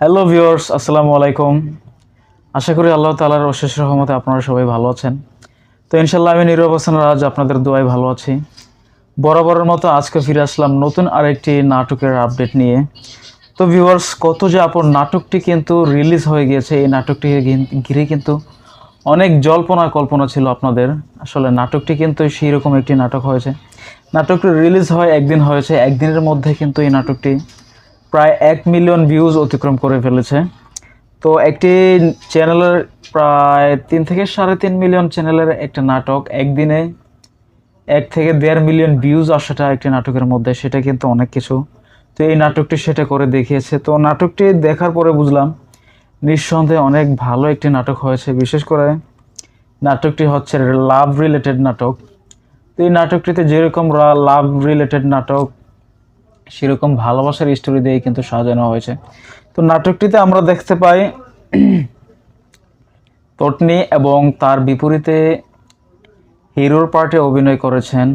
Hello viewers আসসালামু আলাইকুম। আশা করি আল্লাহ তালার অশেষ রহমতে আপনারা সবাই ভালো আছেন। তো ইনশাল্লাহ আমি নীরব হোসেন রাজ আপনাদের দোয়ায় ভালো আছি। বরাবরের মতো আজকে ফিরে আসলাম নতুন আরেকটি নাটকের আপডেট নিয়ে। তো ভিউয়ার্স কত যে আপন নাটকটি কিন্তু রিলিজ হয়ে গিয়েছে, এই নাটকটি ঘিরে কিন্তু অনেক জল্পনা কল্পনা ছিল আপনাদের। আসলে নাটকটি কিন্তু সেই রকম একটি নাটক হয়েছে। নাটকটি রিলিজ হয়, একদিন হয়েছে, একদিনের মধ্যে কিন্তু এই নাটকটি প্রায় এক মিলিয়ন ভিউজ অতিক্রম করে ফেলেছে। তো একটি চ্যানেলের প্রায় তিন থেকে সাড়ে তিন মিলিয়ন চ্যানেলের একটা নাটক। একদিনে এক থেকে দেড় মিলিয়ন ভিউজ আসাটা একটি নাটকের মধ্যে, সেটা কিন্তু অনেক কিছু। তো এই নাটকটি সেটা করে দেখিয়েছে। তো নাটকটি দেখার পরে বুঝলাম, নিঃসন্দেহে অনেক ভালো একটি নাটক হয়েছে। বিশেষ করে নাটকটি হচ্ছে লাভ রিলেটেড নাটক। তো এই নাটকটিতে যেরকম লাভ রিলেটেড নাটক সেরকম ভালোবাসার স্টোরি দিয়ে কিন্তু সাজানো হয়েছে। তো নাটকটিতে আমরা দেখতে পাই তটনি এবং তার বিপরীতে হিরোর পার্টে অভিনয় করেছেন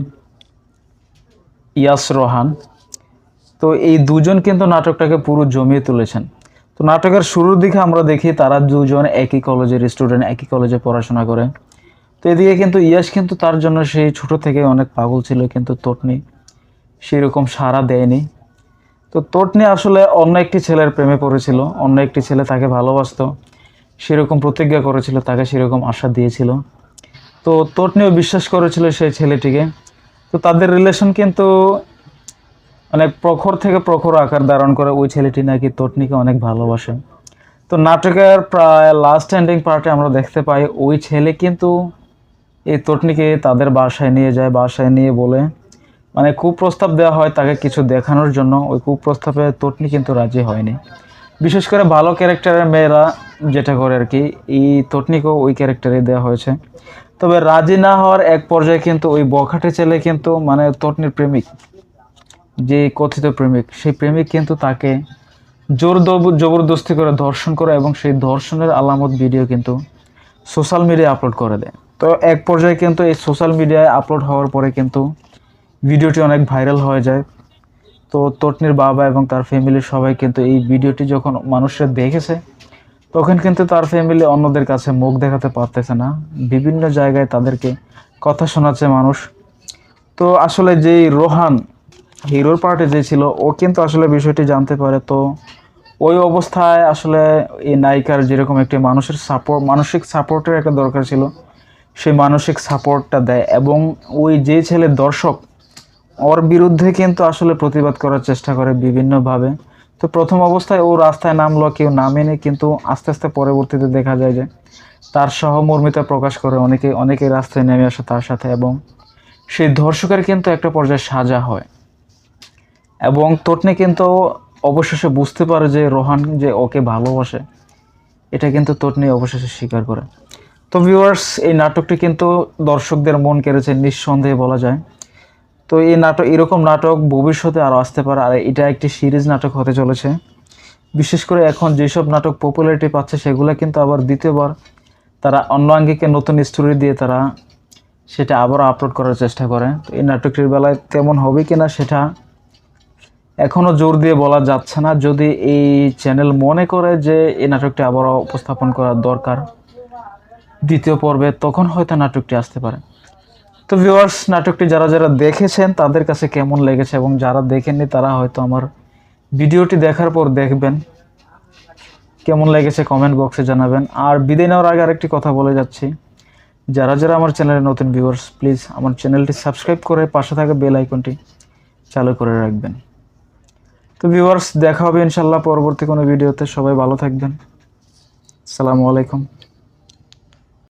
ইয়াস রোহান। তো এই দুজন কিন্তু নাটকটাকে পুরো জমিয়ে তুলেছেন। তো নাটকের শুরুর দিকে আমরা দেখি তারা দুজন একই কলেজের স্টুডেন্ট একই কলেজে পড়াশোনা করে। তো এদিকে কিন্তু ইয়াস কিন্তু তার জন্য সেই ছোট থেকে অনেক পাগল ছিল কিন্তু তটনি সেরকম সাড়া দেয়নি। তো তটনি আসলে অন্য একটি ছেলের প্রেমে পড়েছিল, অন্য একটি ছেলে তাকে ভালোবাসত, সেরকম প্রতিজ্ঞা করেছিল, তাকে সেরকম আশা দিয়েছিল। তো তটনিও বিশ্বাস করেছিল সেই ছেলেটিকে। তো তাদের রিলেশন কিন্তু অনেক প্রখর থেকে প্রখর আকার ধারণ করে ওই ছেলেটি নাকি তটনিকে অনেক ভালোবাসে। তো নাটকের প্রায় লাস্ট এন্ডিং পার্টে আমরা দেখতে পাই, ওই ছেলে কিন্তু এই তটনিকে তাদের বাসায় নিয়ে যায়, বাসায় নিয়ে বলে মানে কুপ্রস্তাব দেওয়া হয় তাকে কিছু দেখানোর জন্য। ওই কুপ্রস্তাবে তটনি কিন্তু রাজি হয়নি। বিশেষ করে ভালো ক্যারেক্টারের মেয়েরা যেটা করে আর কি, এই তটনিকেও ওই ক্যারেক্টারে দেওয়া হয়েছে। তবে রাজি না হওয়ার এক পর্যায়ে কিন্তু ওই বখাটে ছেলে কিন্তু মানে তটনির প্রেমিক, যে কথিত প্রেমিক, সেই প্রেমিক কিন্তু তাকে জোর জবরদস্তি করে ধর্ষণ করে এবং সেই ধর্ষণের আলামত ভিডিও কিন্তু সোশ্যাল মিডিয়ায় আপলোড করে দেয়। তো এক পর্যায়ে কিন্তু এই সোশ্যাল মিডিয়ায় আপলোড হওয়ার পরে কিন্তু ভিডিওটি অনেক ভাইরাল হয়ে যায়। তো তটনির বাবা এবং তার ফ্যামিলির সবাই কিন্তু এই ভিডিওটি যখন মানুষরা দেখেছে, তখন কিন্তু তার ফ্যামিলি অন্যদের কাছে মুখ দেখাতে পারতেছে না। বিভিন্ন জায়গায় তাদেরকে কথা শোনাচ্ছে মানুষ। তো আসলে যেই রোহান হিরোর পার্টে যে ছিল, ও কিন্তু আসলে বিষয়টি জানতে পারে। তো ওই অবস্থায় আসলে এই নায়িকার যেরকম একটি মানুষের সাপোর্ট মানসিক সাপোর্টের একটা দরকার ছিল, সেই মানসিক সাপোর্টটা দেয়। এবং ওই যে ছেলে দর্শক ওর বিরুদ্ধে কিন্তু আসলে প্রতিবাদ করার চেষ্টা করে বিভিন্নভাবে। তো প্রথম অবস্থায় ও রাস্তায় নামলো, কেউ নামেনি, কিন্তু আস্তে আস্তে পরবর্তীতে দেখা যায় যে তার সহমর্মিতা প্রকাশ করে অনেকে অনেকে রাস্তায় নেমে আসে তার সাথে এবং সেই ধর্ষকের কিন্তু একটা পর্যায়ে সাজা হয়। এবং তটনি কিন্তু অবশেষে বুঝতে পারে যে রোহান যে ওকে ভালোবাসে, এটা কিন্তু তটনি অবশেষে স্বীকার করে। তো ভিউয়ার্স এই নাটকটি কিন্তু দর্শকদের মন কেড়েছে, নিঃসন্দেহে বলা যায়। তো এই নাটক, এরকম নাটক ভবিষ্যতে আরও আসতে পারে, আর এটা একটি সিরিজ নাটক হতে চলেছে। বিশেষ করে এখন যেসব নাটক পপুলারিটি পাচ্ছে সেগুলো কিন্তু আবার দ্বিতীয়বার তারা অন্য আঙ্গিকে নতুন স্টোরি দিয়ে তারা সেটা আবারও আপলোড করার চেষ্টা করে। তো এই নাটকটির বেলায় তেমন হবে কি না সেটা এখনও জোর দিয়ে বলা যাচ্ছে না। যদি এই চ্যানেল মনে করে যে এই নাটকটি আবারও উপস্থাপন করার দরকার দ্বিতীয় পর্বে, তখন হয়তো নাটকটি আসতে পারে। তো ভিউয়ার্স নাটকটি যারা যারা দেখেছেন, তাদের কাছে কেমন লেগেছে এবং যারা দেখেননি, তারা হয়তো আমার ভিডিওটি দেখার পর দেখবেন। কেমন লেগেছে কমেন্ট বক্সে জানাবেন। আর বিদায় নেওয়ার আগে আরেকটি কথা বলে যাচ্ছি। যারা যারা আমার চ্যানেলে নতুন ভিউয়ার্স প্লিজ আমার চ্যানেলটি সাবস্ক্রাইব করে পাশে থাকা বেল আইকনটি চালু করে রাখবেন। তো ভিউয়ার্স দেখা হবে ইনশাল্লাহ পরবর্তী কোনো ভিডিওতে। সবাই ভালো থাকবেন। আসসালামু আলাইকুম।